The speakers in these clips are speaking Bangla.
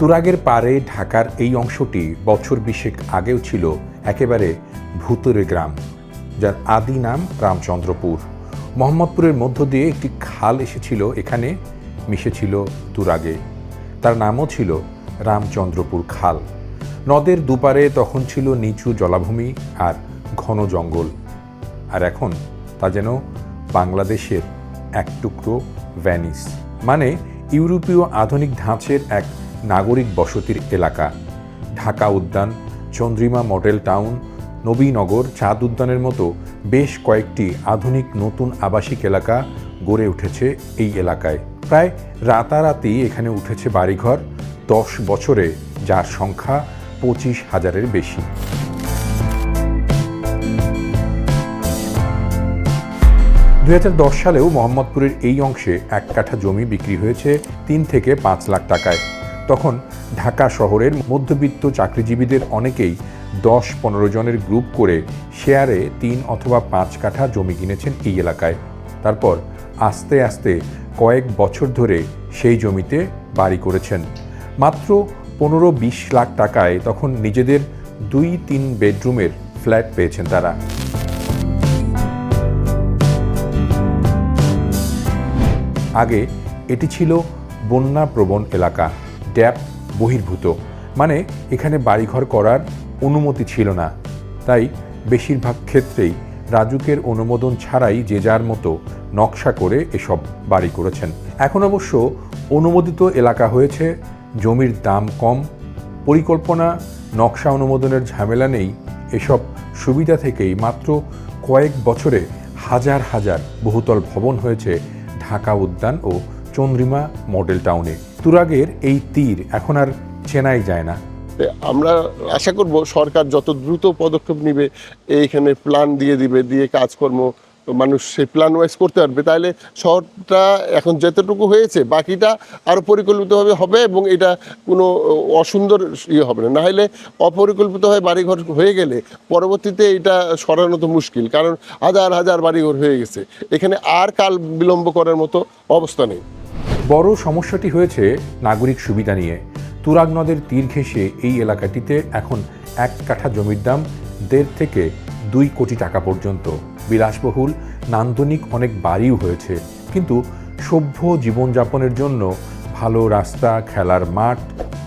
তুরাগের পারে ঢাকার এই অংশটি বছর বিশেক আগেও ছিল একেবারে ভূতরে গ্রাম, যার আদি নাম রামচন্দ্রপুর। মোহাম্মদপুরের মধ্য দিয়ে একটি খাল এসেছিল, এখানে মিশেছিল তুরাগে। তার নামও ছিল রামচন্দ্রপুর খাল। নদের দুপারে তখন ছিল নিচু জলাভূমি আর ঘন জঙ্গল। আর এখন তা যেন বাংলাদেশের এক টুকরো ভ্যানিস। মানে ইউরোপীয় আধুনিক ধাঁচের এক নাগরিক বসতির এলাকা। ঢাকা উদ্যান, চন্দ্রিমা মডেল টাউন, নবীনগর, চাঁদ উদ্যানের মতো বেশ কয়েকটি আধুনিক নতুন আবাসিক এলাকা গড়ে উঠেছে এই এলাকায়। প্রায় রাতারাতি এখানে উঠেছে বাড়িঘর, দশ বছরে যার সংখ্যা পঁচিশ হাজারের বেশি। দুই হাজার দশ সালেও মোহাম্মদপুরের এই অংশে এক কাঠা জমি বিক্রি হয়েছে তিন থেকে পাঁচ লাখ টাকায়। তখন ঢাকা শহরের মধ্যবিত্ত চাকরিজীবীদের অনেকেই দশ পনেরো জনের গ্রুপ করে শেয়ারে তিন অথবা পাঁচ কাঠা জমি কিনেছেন এই এলাকায়। তারপর আস্তে আস্তে কয়েক বছর ধরে সেই জমিতে বাড়ি করেছেন। মাত্র পনেরো বিশ লাখ টাকায় তখন নিজেদের দুই তিন বেডরুমের ফ্ল্যাট পেয়েছেন তারা। আগে এটি ছিল বন্যা প্রবণ এলাকা। ড্যাপ বহির্ভূত। মানে এখানে বাড়িঘর করার অনুমতি ছিল না। তাই বেশিরভাগ ক্ষেত্রেই রাজুকের অনুমোদন ছাড়াই যে যার মতো নকশা করে এসব বাড়ি করেছেন। এখন অবশ্য অনুমোদিত এলাকা হয়েছে, জমির দাম কম, পরিকল্পনা, নকশা অনুমোদনের ঝামেলা নেই, এসব সুবিধা থেকেই মাত্র কয়েক বছরে হাজার হাজার বহুতল ভবন হয়েছে ঢাকা উদ্যান ও চন্দ্রিমা মডেল টাউনে। তুরাগের এই তীর এখন আর চেনাই যায় না। আমরা আশা করব সরকার যত দ্রুত পদক্ষেপ নিবে, এইখানে প্ল্যান দিয়ে দিবে, দিয়ে কাজকর্ম মানুষ সেই প্ল্যান ওয়াইজ করতে পারবে। তাহলে শহরটা এখন যতটুকু হয়েছে, বাকিটা আরও পরিকল্পিতভাবে হবে এবং এটা কোনো অসুন্দর ইয়ে হবে না। নাহলে অপরিকল্পিতভাবে বাড়িঘর হয়ে গেলে পরবর্তীতে এটা সরানো তো মুশকিল, কারণ হাজার হাজার বাড়িঘর হয়ে গেছে। এখানে আর কাল বিলম্ব করার মতো অবস্থা নেই। বড় সমস্যাটি হয়েছে নাগরিক সুবিধা নিয়ে। তুরাগ নদের তীর ঘেঁষে এই এলাকাটিতে এখন এক কাঠা জমির দাম দেড় থেকে দুই কোটি টাকা পর্যন্ত। বিলাসবহুল, নান্দনিক অনেক বাড়িও হয়েছে। কিন্তু সভ্য জীবনযাপনের জন্য ভালো রাস্তা, খেলার মাঠ,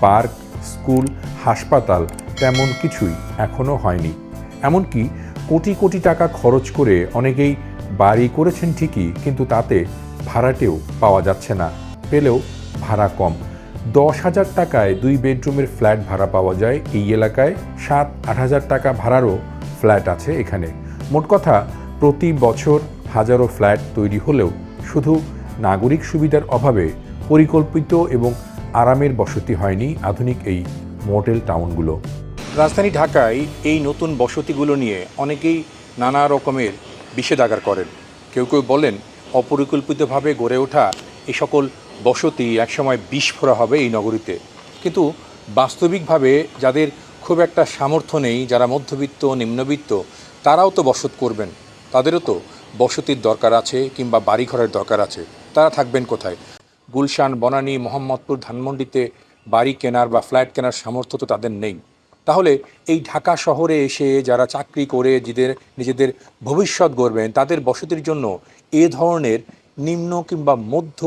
পার্ক, স্কুল, হাসপাতাল তেমন কিছুই এখনও হয়নি। এমনকি কোটি কোটি টাকা খরচ করে অনেকেই বাড়ি করেছেন ঠিকই, কিন্তু তাতে ভাড়াটেও পাওয়া যাচ্ছে না। পেলেও ভাড়া কম। দশ হাজার টাকায় দুই বেডরুমের ফ্ল্যাট ভাড়া পাওয়া যায় এই এলাকায়। সাত, আট হাজার টাকা ভাড়ারও ফ্ল্যাট আছে এখানে। মোট কথা, প্রতি বছর হাজারো ফ্ল্যাট তৈরি হলেও শুধু নাগরিক সুবিধার অভাবে পরিকল্পিত এবং আরামের বসতি হয়নি আধুনিক এই মডেল টাউনগুলো। রাজধানী ঢাকায় এই নতুন বসতিগুলো নিয়ে অনেকেই নানা রকমের বিষেধাগার করেন। কেউ কেউ বলেন, অপরিকল্পিতভাবে গড়ে ওঠা এই সকল বসতি একসময় বিস্ফোরা হবে এই নগরীতে। কিন্তু বাস্তবিকভাবে যাদের খুব একটা সামর্থ্য নেই যারা মধ্যবিত্ত, নিম্নবিত্ত, তারাও তো বসত করবেন। তাদেরও তো বসতির দরকার আছে কিংবা বাড়িঘরের দরকার আছে। তারা থাকবেন কোথায়? গুলশান, বনানী, মোহাম্মদপুর, ধানমন্ডিতে বাড়ি কেনার বা ফ্ল্যাট কেনার সামর্থ্য তো তাদের নেই। তাহলে এই ঢাকা শহরে এসে যারা চাকরি করে, নিজেদের নিজেদের ভবিষ্যৎ গড়বেন, তাদের বসতির জন্য এ ধরনের নিম্ন কিংবা মধ্য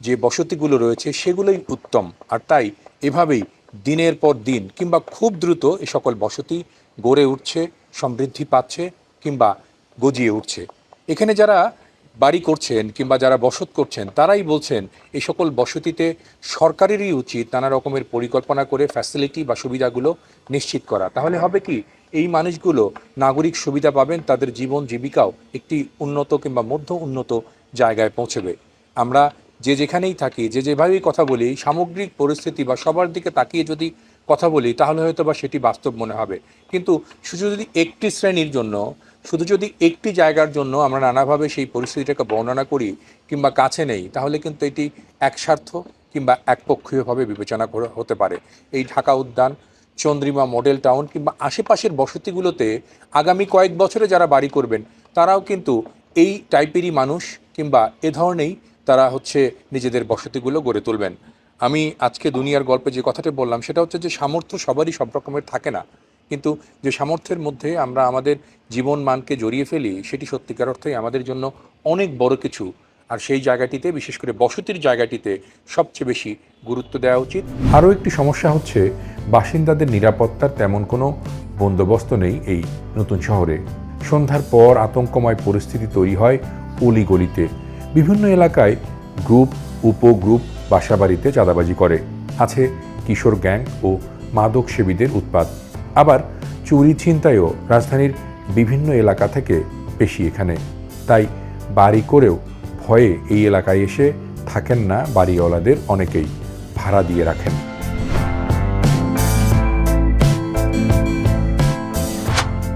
যে বসতিগুলো রয়েছে, সেগুলোই উত্তম। আর তাই এভাবেই দিনের পর দিন কিংবা খুব দ্রুত এ সকল বসতি গড়ে উঠছে, সমৃদ্ধি পাচ্ছে কিংবা গজিয়ে উঠছে। এখানে যারা বাড়ি করছেন কিংবা যারা বসত করছেন, তারাই বলছেন এই সকল বসতিতে সরকারেরই উচিত নানা রকমের পরিকল্পনা করে ফ্যাসিলিটি বা সুবিধাগুলো নিশ্চিত করা। তাহলে হবে কি? এই মানুষগুলো নাগরিক সুবিধা পাবেন, তাদের জীবন জীবিকাও একটি উন্নত কিংবা মধ্য উন্নত জায়গায় পৌঁছবে। আমরা যে যেখানেই থাকি, যে যেভাবেই কথা বলি, সামগ্রিক পরিস্থিতি বা সবার দিকে তাকিয়ে যদি কথা বলি, তাহলে হয়তো বা সেটি বাস্তব মনে হবে। কিন্তু শুধু যদি একটি শ্রেণির জন্য, শুধু যদি একটি জায়গার জন্য আমরা নানাভাবে সেই পরিস্থিতিটাকে বর্ণনা করি কিংবা কাছে নেই, তাহলে কিন্তু এটি একস্বার্থ কিংবা একপক্ষীয়ভাবে বিবেচনা করে হতে পারে। এই ঢাকা উদ্যান, চন্দ্রিমা মডেল টাউন কিংবা আশেপাশের বসতিগুলোতে আগামী কয়েক বছরে যারা বাড়ি করবেন, তারাও কিন্তু এই টাইপেরই মানুষ কিংবা এ ধরনেরই তারা হচ্ছে নিজেদের বসতিগুলো গড়ে তুলবেন। আমি আজকে দুনিয়ার গল্পে যে কথাটা বললাম, সেটা হচ্ছে যে সামর্থ্য সবারই সব রকমের থাকে না। কিন্তু যে সামর্থ্যের মধ্যে আমরা আমাদের জীবন মানকে জড়িয়ে ফেলি, সেটি সত্যিকার অর্থেই আমাদের জন্য অনেক বড় কিছু। আর সেই জায়গাটিতে, বিশেষ করে বসতির জায়গাটিতে সবচেয়ে বেশি গুরুত্ব দেওয়া উচিত। আরও একটি সমস্যা হচ্ছে, বাসিন্দাদের নিরাপত্তার তেমন কোনো বন্দোবস্ত নেই এই নতুন শহরে। সন্ধ্যার পর আতঙ্কময় পরিস্থিতি তৈরি হয় অলিগলিতে বিভিন্ন এলাকায় গ্রুপ, উপগ্রুপ বাসাবাড়িতে চাঁদাবাজি করে। আছে কিশোর গ্যাং ও মাদক সেবীদের উৎপাত। আবার চুরি ছিনতাইও রাজধানীর বিভিন্ন এলাকা থেকে বেশি এখানে। তাই বাড়ি করেও ভয়ে এই এলাকায় এসে থাকেন না বাড়িওয়ালাদের অনেকেই। ভাড়া দিয়ে রাখেন।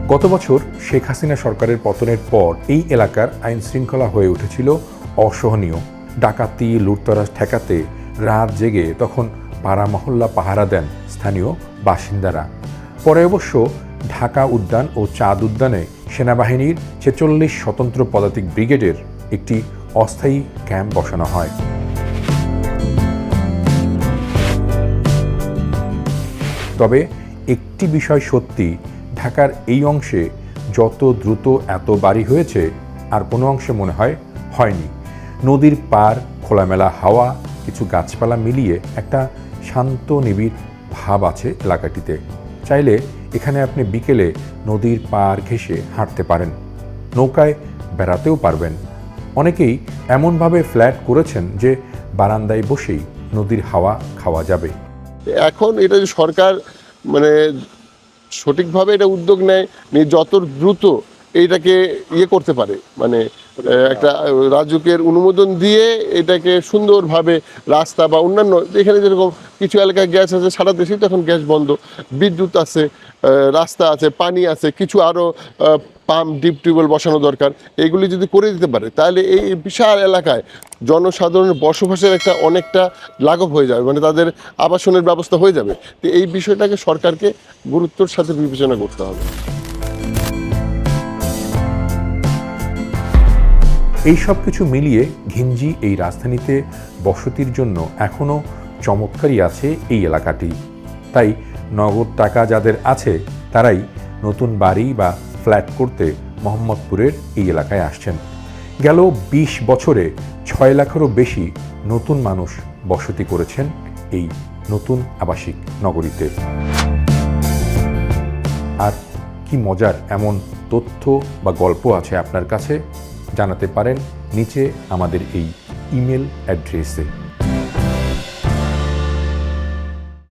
গত বছর শেখ হাসিনা সরকারের পতনের পর এই এলাকার আইন শৃঙ্খলা হয়ে উঠেছিল অসহনীয়। ডাকাতি, লুটতরাজ ঠেকাতে রাত জেগে তখন পাড়া মহল্লা পাহারা দেন স্থানীয় বাসিন্দারা। পরে অবশ্য ঢাকা উদ্যান ও চাঁদ উদ্যানে সেনাবাহিনীর ছেচল্লিশ স্বতন্ত্র পদাতিক ব্রিগেডের একটি অস্থায়ী ক্যাম্প বসানো হয়। তবে একটি বিষয় সত্যি, ঢাকার এই অংশে যত দ্রুত এত বাড়ি হয়েছে, আর কোনো অংশে মনে হয় হয়নি। নদীর পার, খোলামেলা হাওয়া, কিছু গাছপালা মিলিয়ে একটা শান্ত নিবিড় ভাব আছে এলাকাটিতে। চাইলে এখানে আপনি বিকেলে নদীর পার ঘেঁষে হাঁটতে পারেন। নৌকায় বেড়াতেও পারবেন। অনেকেই এমনভাবে ফ্ল্যাট করেছেন যে বারান্দায় বসেই নদীর হাওয়া খাওয়া যাবে। এখন এটা যে সরকার মানে সঠিকভাবে এটা উদ্যোগ নেয় যত দ্রুত এইটাকে ইয়ে করতে পারে মানে একটা রাজুকের অনুমোদন দিয়ে এটাকে সুন্দরভাবে রাস্তা বা অন্যান্য এখানে যেরকম কিছু এলাকায় গ্যাস আছে সারা দেশেই তো এখন গ্যাস বন্ধ। বিদ্যুৎ আছে রাস্তা আছে পানি আছে কিছু আরও পাম্প ডিপ টিউবওয়েল বসানো দরকার। এগুলি যদি করে দিতে পারে তাহলে এই বিশাল এলাকায় জনসাধারণের বসবাসের একটা অনেকটা লাঘব হয়ে যাবে মানে তাদের আবাসনের ব্যবস্থা হয়ে যাবে। তো এই বিষয়টাকে সরকারকে গুরুত্বর সাথে বিবেচনা করতে হবে। এই সব কিছু মিলিয়ে ঘিঞ্জি এই রাজধানীতে বসতির জন্য এখনও চমৎকারই আছে এই এলাকাটি। তাই নগদ টাকা যাদের আছে, তারাই নতুন বাড়ি বা ফ্ল্যাট করতে মোহাম্মদপুরের এই এলাকায় আসছেন। গেল ২০ বছরে ছয় লাখেরও বেশি নতুন মানুষ বসতি করেছেন এই নতুন আবাসিক নগরীতে। আর কি মজার এমন তথ্য বা গল্প আছে আপনার কাছে? জানাতে পারেন নিচে আমাদের এই ইমেল অ্যাড্রেসে।